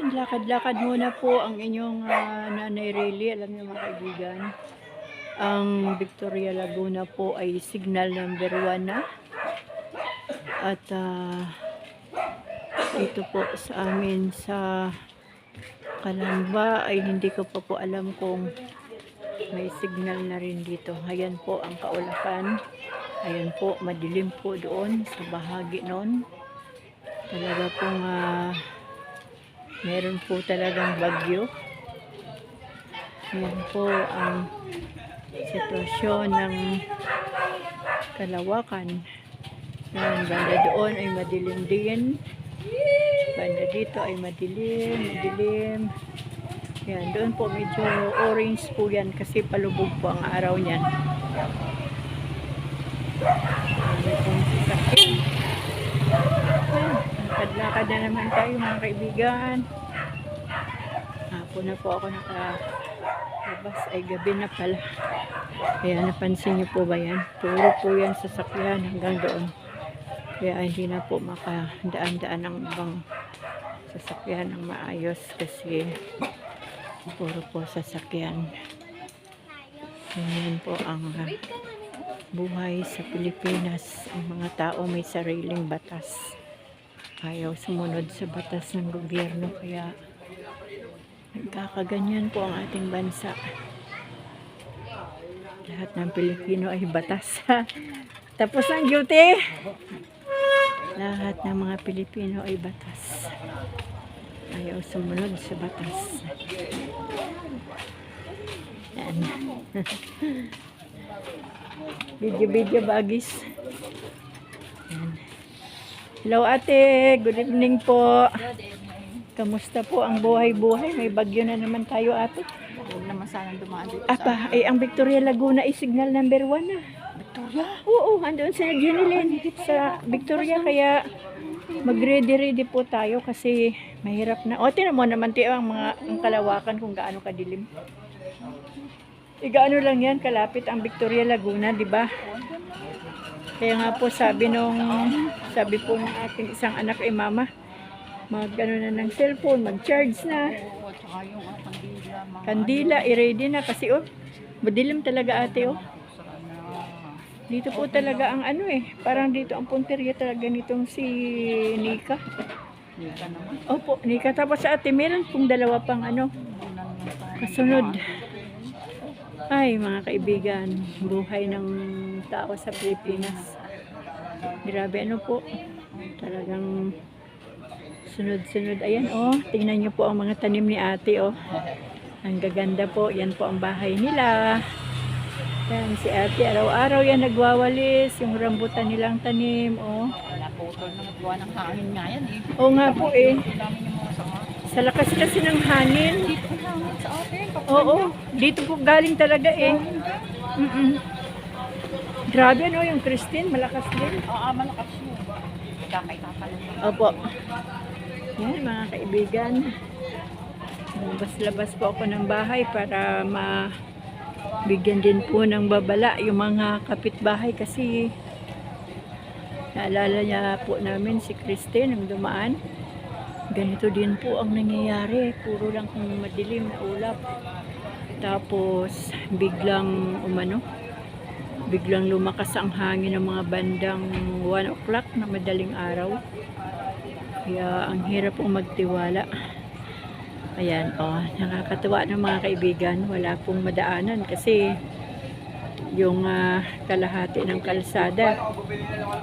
Lakad-lakad muna po ang inyong ah, Nanay Rayleigh. Alam niyo mga kaibigan, ang Victoria Laguna po ay signal number 1 na. At ah, dito po sa amin sa Kalamba ay hindi ko pa po alam kung may signal na rin dito. Ayan po ang kaulakan. Ayan po, madilim po doon sa bahagi noon. Talaga pong ah, meron po talagang bagyo. Ayan po ang sitwasyon ng kalawakan. Ayan, banda doon ay madilim din. Banda dito ay madilim, madilim. Ayan, doon po medyo orange po yan kasi palubog po ang araw niyan. Ayan pong sasakyan. Ayan, Lakad-lakad na naman tayo mga kaibigan. Hapon na po ako nakalabas ay gabi na pala. Kaya napansin niyo po ba yan? Puro po yan sasakyan hanggang doon. Kaya hindi na po makadaan-daan ng ibang sasakyan ng maayos kasi puro po sasakyan. Ganyan po ang buhay sa Pilipinas. Ang mga tao may sariling batas. Ayaw sumunod sa batas ng gobyerno kaya nagkakaganyan po ang ating bansa. Lahat ng Pilipino ay batas. Tapos ang duty. Lahat ng mga Pilipino ay batas. Ayaw sumunod sa batas. Yan. Video-video bagis. Yan. Hello ate, good evening po. Kamusta po ang buhay-buhay? May bagyo na naman tayo ate. Huwag naman sana dumaan dito Apa, eh, ang Victoria Laguna ay signal number one na. Victoria. Oo, andun sa Junilin sa Victoria kaya mag-ready-ready po tayo kasi mahirap na. O, tinan mo naman tiyo ang mga ang kalawakan kung gaano kadilim. E, gaano lang yan, kalapit ang Victoria Laguna, di ba? Kaya nga po sabi nung, sabi po ng ating isang anak ay mama, mag ano na ng cellphone, mag-charge na. Kandila. I-ready na kasi oh, madilim talaga ate oh. Dito po talaga ang ano eh, parang dito ang punteriya talaga nitong si Nika. Hindi ka naman. Opo, Nika. Tapos sa ate, meron pong dalawa pang ano, kasunod. Ay, mga kaibigan, buhay ng tao sa Pilipinas. Grabe, ano po, talagang sunod-sunod. Ayan, oh, tingnan niyo po ang mga tanim ni ate, oh. Ang gaganda po, yan po ang bahay nila. Yan, si ate, araw-araw yan nagwawalis, yung rambutan nilang tanim, oh. Wala putol na magawa ng hangin nga yan eh. Oo nga po eh, Ang dami yung mga sama. Sa lakas kasi ng hangin. Dito ang hangin sa atin. Oo, dito po galing talaga eh. Mm-mm. Grabe ano yung Christine, malakas din. Oo, malakas. Kakay-kapalan. Opo. Yan mga kaibigan. Labas-labas po ako ng bahay para ma bigyan din po ng babala yung mga kapitbahay kasi naalala niya po namin si Christine ang dumaan. Ganito din po ang nangyayari. Puro lang kung madilim na ulap. Tapos biglang umano, biglang lumakas ang hangin ng mga bandang 1 o'clock na madaling araw. Kaya ang hirap pong magtiwala. Ayan, oh, nakakatuwa ng mga kaibigan. Wala pong madaanan kasi yung ah, kalahati ng kalsada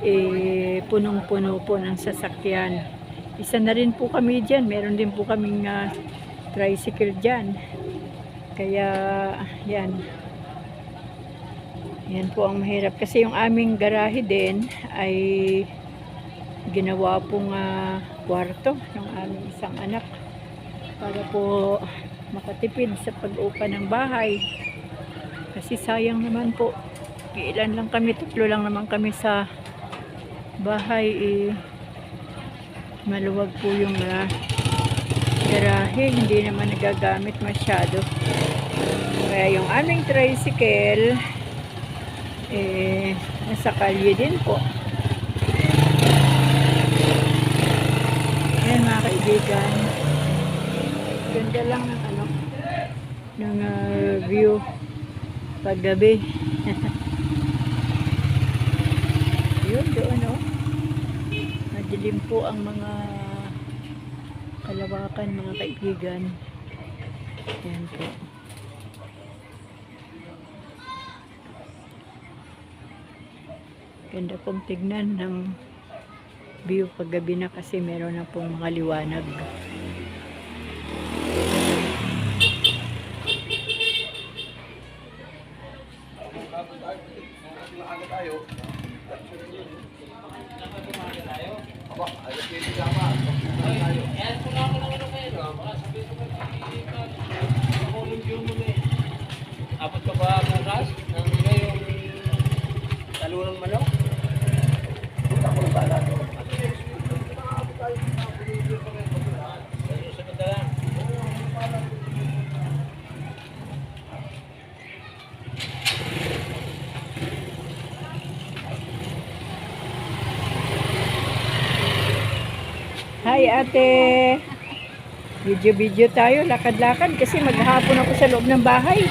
eh punong-puno po ng sasakyan. Isa na rin po kami dyan. Meron din po kaming ah, tricycle dyan. Kaya, yan. Yan po ang mahirap. Kasi yung aming garahe din ay ginawa pong ah, kwarto ng aming isang anak para po makatipid sa pag-upa ng bahay. Kasi sayang naman po. Ilan lang kami, tatlo lang naman kami sa bahay. Eh, maluwag po yung ah, garahe. Hindi naman nagagamit masyado. Kaya yung aming tricycle, eh, nasa kalye din po. Ayan mga kaibigan. Ganda lang ng ano, ng ah, view paggabi. Yun, doon oh. Madilim po ang mga kalawakan, mga kaibigan. Yan po. Ganda pong tignan ng view paggabi na kasi meron na pong mga liwanag. Hi ate! Video-video tayo, lakad-lakad kasi maghapon ako sa loob ng bahay.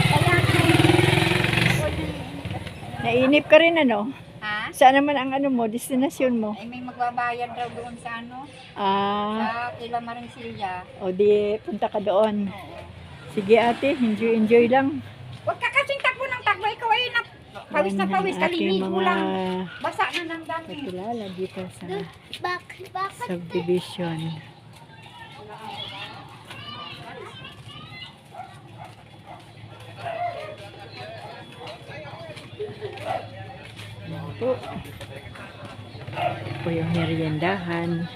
Nainip ka rin ano? Ha? Saan naman ang ano mo, destinasyon mo? Ay, may magbabayad daw doon sa ano, Ah, sa Kila Marincilla. o di punta ka doon. Oo. Sige ate, enjoy-enjoy lang. Huwag ka kasing takbo ng takbo. Ikaw ay na, pawis na pawis. Kalimigo mga lang. Basa na ng dami. kakilala dito sa subdivision. Yan po. Ito po yung meriendahan.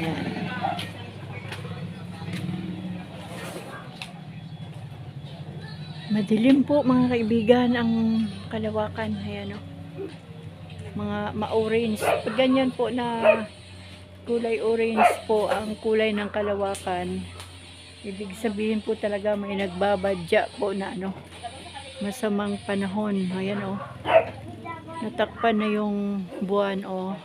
Yan. Madilim po mga kaibigan ang kalawakan. Ayan o. Mga ma-orange. Pag ganyan po na kulay orange po ang kulay ng kalawakan. Ibig sabihin po talaga may nagbabadya po na ano masamang panahon. Ayan o. Natakpan na yung buwan o.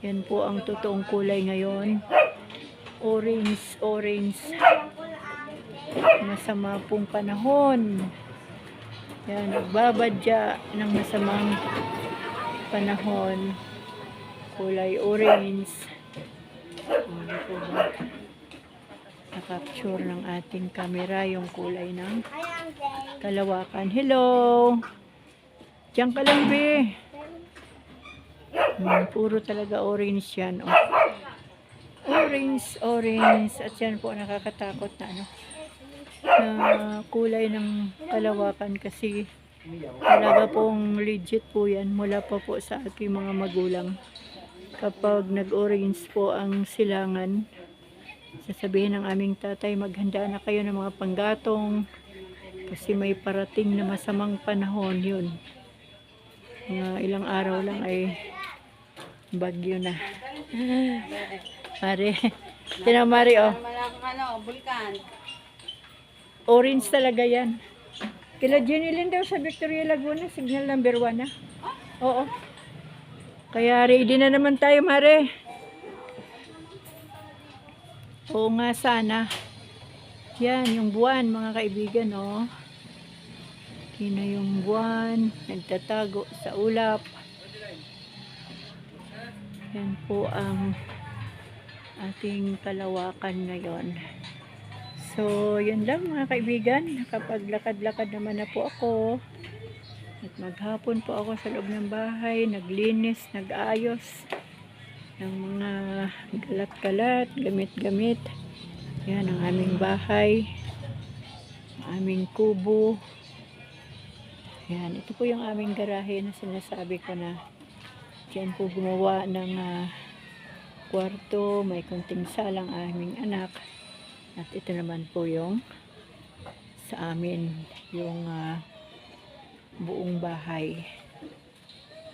Yan po ang totoong kulay ngayon. Orange, orange. Masama pong panahon. Yan, nagbabadya ng masamang panahon. Kulay orange. Ano po ba? Nakapture ng ating camera yung kulay ng kalawakan. Hello! Diyan ka lang, be. Hmm, puro talaga orange yan. Oh. Orange, orange. At yan po nakakatakot na ano na kulay ng kalawakan kasi talaga pong legit po yan mula pa po sa aking mga magulang. Kapag nag-orange po ang silangan, sasabihin ng aming tatay, maghanda na kayo ng mga panggatong kasi may parating na masamang panahon yun. Mga ilang araw lang ay bagyo na. Mari. Tinan mo, Mari, oh. Ano, bulkan. Orange talaga yan. Kila Lynn daw sa Victoria Laguna, signal number 1 na. Oo. Kaya ready na naman tayo, Mare. Oo nga sana. Yan, yung buwan, mga kaibigan, oh. Yun na yung buwan, nagtatago sa ulap. Yan po ang ating kalawakan ngayon. So, yun lang mga kaibigan. Nakapaglakad-lakad naman na po ako. At maghapon po ako sa loob ng bahay. Naglinis, nag-ayos ng mga galat-galat, gamit-gamit. Yan ang aming bahay. Aming kubo. Yan, ito po yung aming garahe na sinasabi ko na dyan po gumawa ng ah, kwarto. May kunting salang aming anak. At ito naman po yung sa amin, yung ah, buong bahay.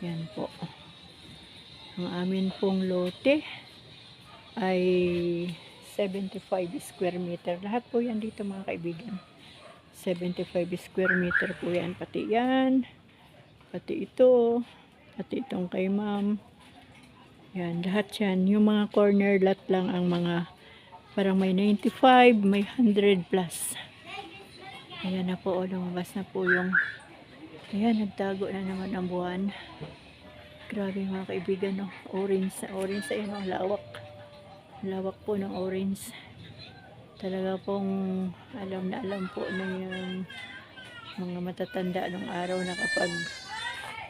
Yan po. Ang amin pong lote ay 75 square meter. Lahat po yan dito mga kaibigan. 75 square meter po yan. Pati yan. Pati ito. Pati itong kay ma'am. Yan, lahat yan. Yung mga corner lot lang ang mga Parang may 95, may 100 plus. Ayan na po, oh, lumabas na po yung Ayan, nagtago na naman ang buwan. Grabe mga kaibigan, no? Orange na orange. Ayan, ang lawak. Lawak po ng orange. Talaga pong alam na alam po na yung mga matatanda ng araw na kapag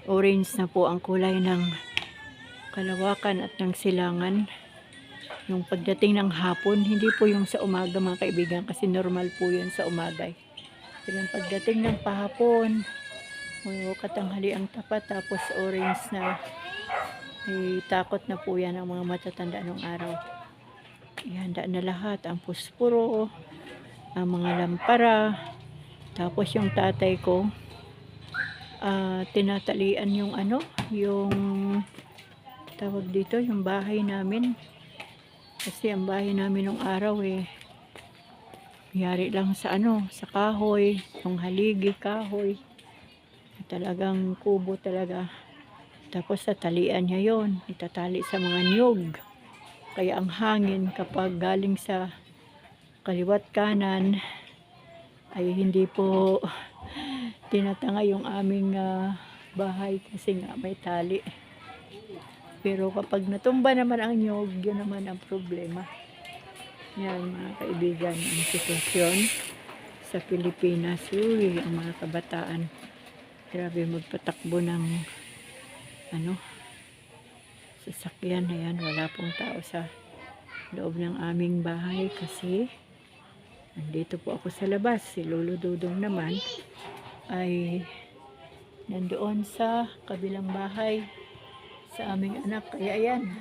orange na po ang kulay ng kalawakan at ng silangan. Yung pagdating ng hapon, hindi po yung sa umaga mga kaibigan kasi normal po yun sa umaga. Pero yung pagdating ng pahapon, o katanghali ang tapat tapos orange na eh, takot na po yan ang mga matatanda ng araw. Ihanda na lahat, ang puspuro, ang mga lampara, tapos yung tatay ko, ah, tinatalian yung ano, yung tawag dito, yung bahay namin. Kasi ang bahay namin nung araw eh, yari lang sa ano, sa kahoy, yung haligi, kahoy. Talagang kubo talaga. Tapos tatalian niya yon itatali sa mga niyog. Kaya ang hangin kapag galing sa kaliwat kanan ay hindi po tinatanga yung aming ah, bahay kasi nga may tali. Pero kapag natumba naman ang niyog, yun naman ang problema. Yan mga kaibigan, ang sitwasyon sa Pilipinas. Uy, ang mga kabataan. Grabe magpatakbo ng ano sasakyan na yan. Wala pong tao sa loob ng aming bahay kasi nandito po ako sa labas. Si Lolo Dudong naman ay nandoon sa kabilang bahay sa aming anak. Kaya yan,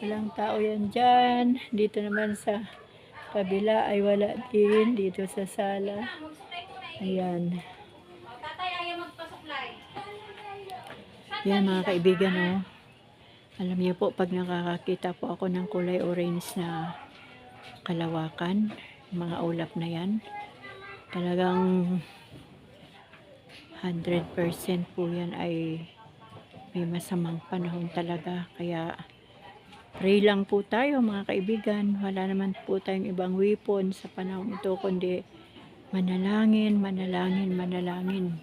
walang tao yan dyan. Dito naman sa kabila ay wala din. Dito sa sala. Ayan. Yan mga kaibigan, oh. Alam niyo po, pag nakakakita po ako ng kulay orange na kalawakan, mga ulap na yan, talagang 100% po yan ay may masamang panahon talaga. Kaya pray lang po tayo mga kaibigan. Wala naman po tayong ibang weapon sa panahon ito, kundi manalangin, manalangin, manalangin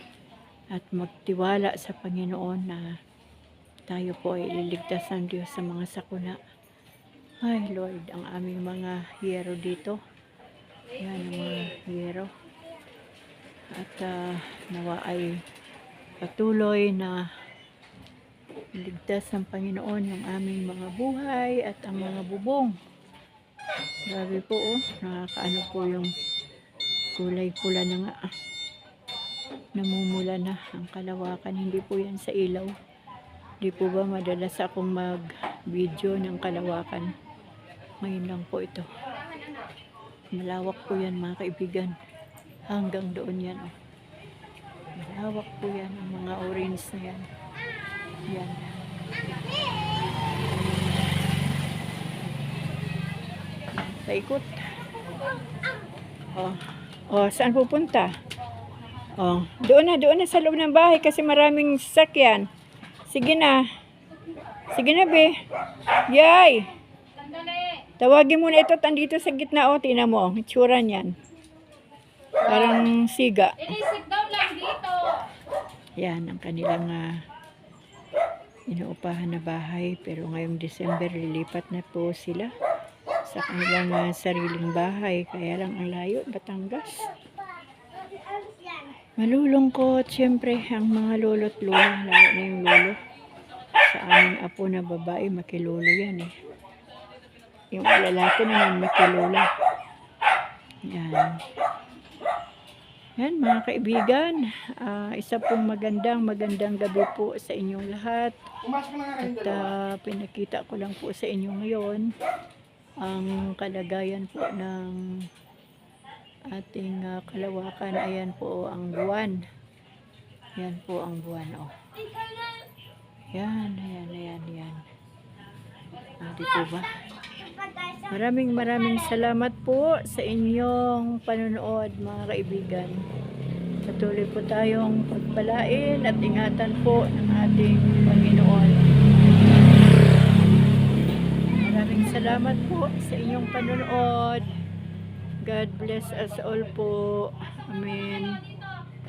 at magtiwala sa Panginoon na tayo po ay ililigtas ng Diyos sa mga sakuna. Ay Lord, ang aming mga hiyero dito. Yan ang mga hiyero. At ah, nawa ay patuloy na iligtas ng Panginoon yung aming mga buhay at ang mga bubong. Grabe po oh, nakakaano po yung kulay pula na nga namumula na ang kalawakan. Hindi po yan sa ilaw. Hindi po ba madalas akong mag-video ng kalawakan. Ngayon lang po ito. Malawak po yan mga kaibigan. Hanggang doon yan. Oh. Malawak po yan. Ang mga orange na yan. Yan. Paikot. Oh. Oh, saan pupunta? Oh, doon na, doon na sa loob ng bahay kasi maraming sasakyan. Sige na. Sige na, be. Yay! Tawagin mo na ito, tandito sa gitna, oh. Tingnan mo, ang itsura niyan. Parang siga. Ini sit down lang dito. Yan, ang kanilang ah, inuupahan na bahay. Pero ngayong December, lilipat na po sila sa kanilang ah, sariling bahay. Kaya lang ang layo, Batangas. Malulungkot, siyempre, ang mga lolo't lola, lalo na yung lolo. Sa aming apo na babae, makilolo yan eh. Yung lalaki naman, makilola. Yan. Yan mga kaibigan, ah, isa pong magandang magandang gabi po sa inyong lahat. At ah, pinakita ko lang po sa inyo ngayon ang kalagayan po ng ating ah, kalawakan. Ayan po ang buwan. Yan po ang buwan. Oh. Yan, ayan, ayan, yan. Ah, di po ba? Maraming maraming salamat po sa inyong panonood mga kaibigan. Patuloy po tayong pagpalain at ingatan po ng ating Panginoon. Maraming salamat po sa inyong panonood. God bless us all po. Amen.